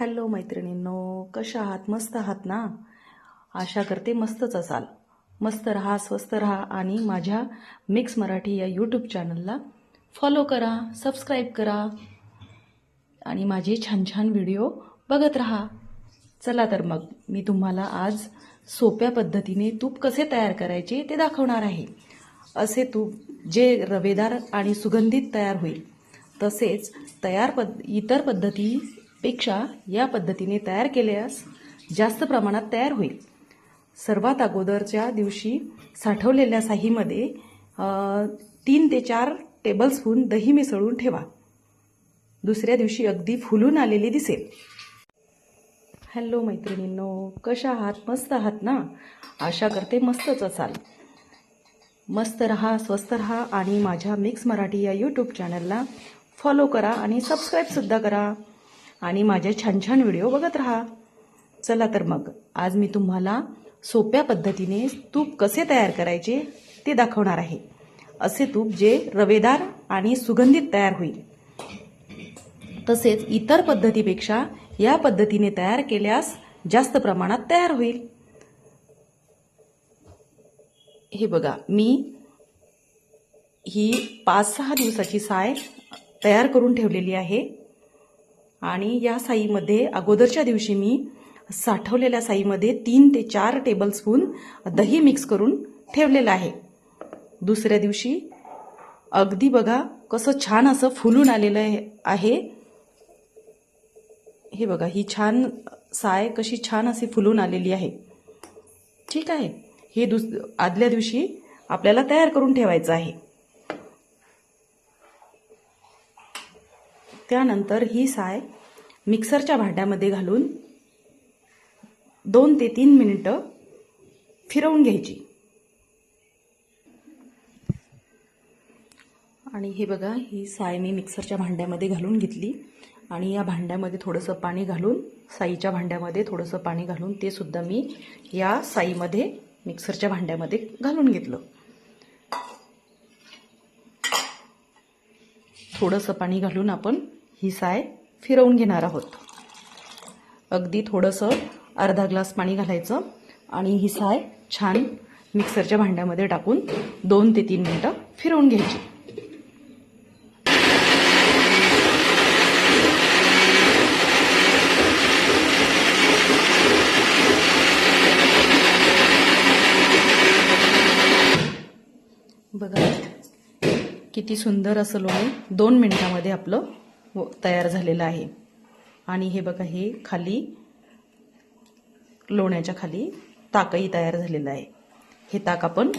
Hello मैत्रिणींनो कशा आहात? मस्त आहात ना? आशा करते मस्तच असाल. मस्त रहा स्वस्त रहा आणि माझ्या मिक्स मराठी या यूट्यूब चॅनलला फॉलो करा सबस्क्राईब करा आणि माझे छान छान व्हिडिओ बघत राहा. चला तर मग मी तुम्हाला आज सोप्या पद्धतीने तूप कसे तयार करायचे ते दाखवणार आहे. असे तूप जे रवेदार आणि सुगंधित तयार होईल तसेच तयार पद इतर पद्धती पेक्षा या पद्धतीने तयार केल्यास जास्त प्रमाणात तयार होईल. सर्वात अगोदरच्या दिवशी साठवलेल्या साहीमध्ये तीन ते चार टेबलस्पून दही मिसळून ठेवा. दुसऱ्या दिवशी अगदी फुलून आलेली दिसेल. हॅलो मैत्रिणींनो कशा आहात? मस्त आहात ना? आशा करते मस्तच असाल. मस्त रहा स्वस्त रहा आणि माझ्या मिक्स मराठी या यूट्यूब चॅनलला फॉलो करा आणि सबस्क्राईबसुद्धा करा. आणि माझे छान छान व्हिडिओ बघत राहा. चला तर मग आज मी तुम्हाला सोप्या पद्धतीने तूप कसे तयार करायचे ते दाखवणार आहे. असे तूप जे रवेदार आणि सुगंधित तयार होईल. तसेच इतर पद्धतीपेक्षा या पद्धतीने तयार केल्यास जास्त प्रमाणात तयार होईल. हे बघा मी ही पाच सहा दिवसाची साय तयार करून ठेवलेली आहे. आणि या साईमध्ये अगोदरच्या दिवशी मी साठवलेल्या साईमध्ये तीन ते चार टेबलस्पून दही मिक्स करून ठेवलेलं आहे. दुसऱ्या दिवशी अगदी बघा कसं छान असं फुलून आलेलं आहे- आहे. हे बघा ही छान साय कशी छान अशी फुलून आलेली आहे. ठीक आहे. हे दुस आदल्या दिवशी आपल्याला तयार करून ठेवायचं आहे. त्यानंतर ही साय मिक्सरच्या भांड्यामध्ये घालून दोन ते तीन मिनिटं फिरवून घ्यायची. आणि हे बघा ही साय मी मिक्सरच्या भांड्यामध्ये घालून घेतली. आणि या भांड्यामध्ये थोडंसं पाणी घालून साईच्या भांड्यामध्ये थोडंसं पाणी घालून ते सुद्धा मी या साईमध्ये मिक्सरच्या भांड्यामध्ये घालून घेतलं. थोडंसं पाणी घालून आपण ही साय फिरवून घेणार आहोत. अगदी थोडंसं अर्धा ग्लास पाणी घालायचं आणि ही साय छान मिक्सरच्या भांड्यामध्ये टाकून दोन ते तीन मिनटं फिरवून घ्यायची. बघा किती सुंदर असं लोणी दोन मिनिटामध्ये आपलं हो, तयार झालेलं आहे. आणि हे बघा हे खाली लोण्याच्या खाली ताकही तयार झालेलं आहे. हे ताक आपण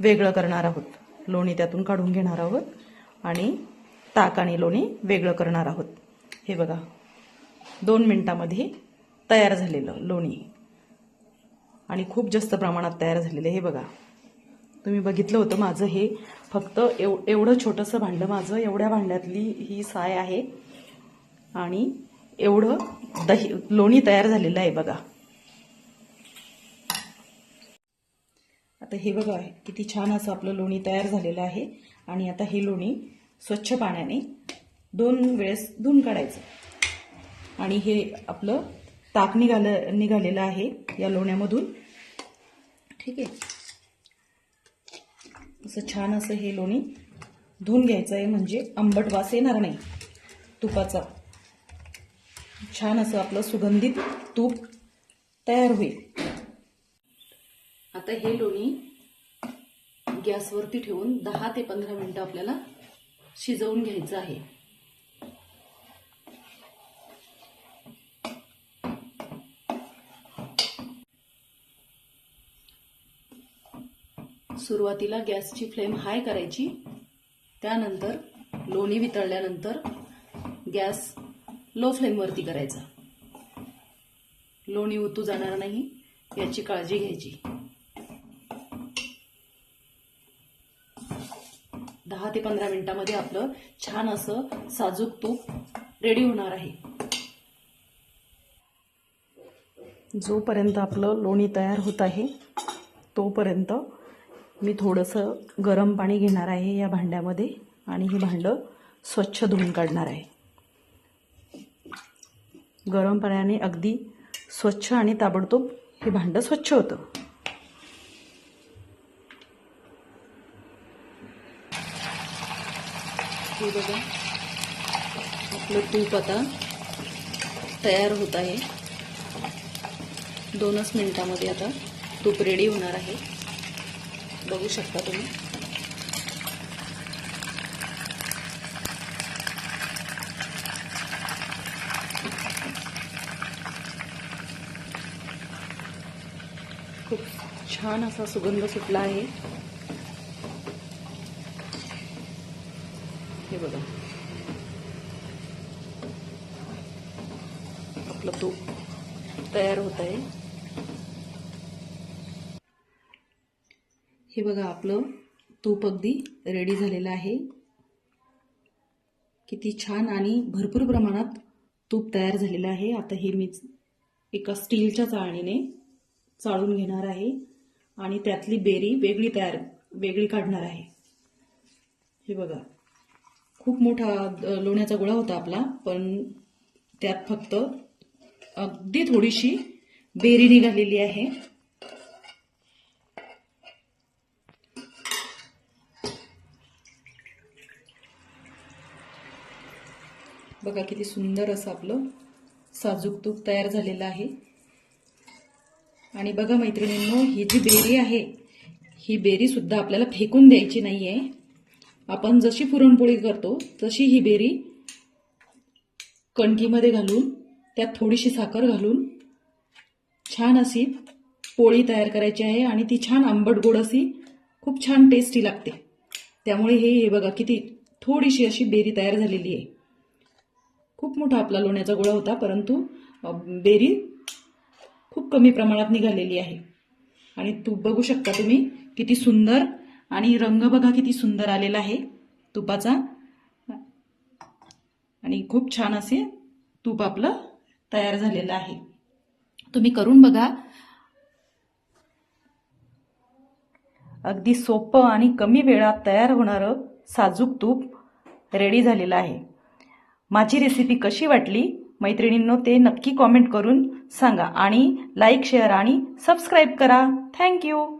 वेगळं करणार आहोत. लोणी त्यातून काढून घेणार आहोत आणि ताक आणि लोणी वेगळं करणार आहोत. हे बघा दोन मिनटामध्ये तयार झालेलं लोणी. आणि खूप जास्त प्रमाणात तयार झालेलं हे बघा तुम्ही बघितलं होतं माझं हे. फक्त एव एवढं छोटंसं भांडं माझं एवढ्या भांड्यातली ही साय आहे. आणि एवढं दही लोणी तयार झालेलं आहे बघा. आता हे बघा किती छान असं आपलं लोणी तयार झालेलं आहे. आणि आता हे लोणी स्वच्छ पाण्याने दोन वेळेस धुवून काढायचं. आणि हे आपलं ताक निघालं निघालेलं आहे या लोण्यामधून. ठीक आहे. असं छान असं हे लोणी धुवून घ्यायचं आहे म्हणजे आंबट वास येणार नाही तुपाचा. छान असं आपलं सुगंधित तूप तयार होईल. आता हे लोणी गॅसवरती ठेवून दहा ते पंधरा मिनटं आपल्याला शिजवून घ्यायचं आहे. सुरुवातीला गॅसची फ्लेम हाय करायची. त्यानंतर लोणी वितळल्यानंतर गॅस लो फ्लेमवरती करायचा. लोणी उतू जाणार नाही याची काळजी घ्यायची. दहा ते पंधरा मिनिटामध्ये आपलं छान असं साजूक तूप रेडी होणार आहे. जोपर्यंत आपलं लोणी तयार होत आहे तोपर्यंत मी थोडंसं गरम पाणी घेणार आहे या भांड्यामध्ये आणि हे भांडं स्वच्छ धुवून काढणार आहे. गरम पाण्याने अगदी स्वच्छ आणि ताबडतोब हे भांडं स्वच्छ होतं. हे बघा आपलं तूप आता तयार होत आहे. दोनच मिनिटामध्ये आता तूप रेडी होणार आहे. बघू शकता तुम्ही. खूप छान असा सुगंध सुटला आहे. हे बघा. आपलं तूप तयार होत आहे. हे बघा आपलं तूप अगदी रेडी झालेलं आहे. किती छान आणि भरपूर प्रमाणात तूप तयार झालेलं आहे. आता हे मी एका स्टीलच्या चाळणीने चाळून घेणार आहे आणि त्यातली बेरी वेगळी तयार वेगळी काढणार आहे. हे बघा खूप मोठा लोण्याचा गोळा होता आपला पण त्यात फक्त अगदी थोडीशी बेरी निघालेली आहे. बघा किती सुंदर असं आपलं साजूक तूप तयार झालेलं आहे. आणि बघा मैत्रिणींनो ही जी बेरी आहे ही बेरी सुद्धा आपल्याला फेकून द्यायची नाही आहे आपण जशी पुरणपोळी करतो तशी ही बेरी कणकीमध्ये घालून त्यात थोडीशी साखर घालून छान अशी पोळी तयार करायची आहे आणि ती छान आंबट गोड अशी खूप छान टेस्टी लागते. त्यामुळे हे हे बघा किती थोडीशी अशी बेरी तयार झालेली आहे. खूप मोठा आपला लोण्याचा गोळा होता परंतु बेरी खूप कमी प्रमाणात निघालेली आहे. आणि तूप बघू शकता तुम्ही किती सुंदर आणि रंग बघा किती सुंदर आलेला आहे तुपाचा. आणि खूप छान असे तूप आपलं तयार झालेलं आहे. तुम्ही करून बघा. अगदी सोपं आणि कमी वेळात तयार होणारं साजूक तूप रेडी झालेलं आहे. माझी रेसिपी कशी वाटली? मैत्रिणींनो ते नक्की कॉमेंट करून सांगा आणि लाईक शेअर आणि सबस्क्राईब करा. Thank you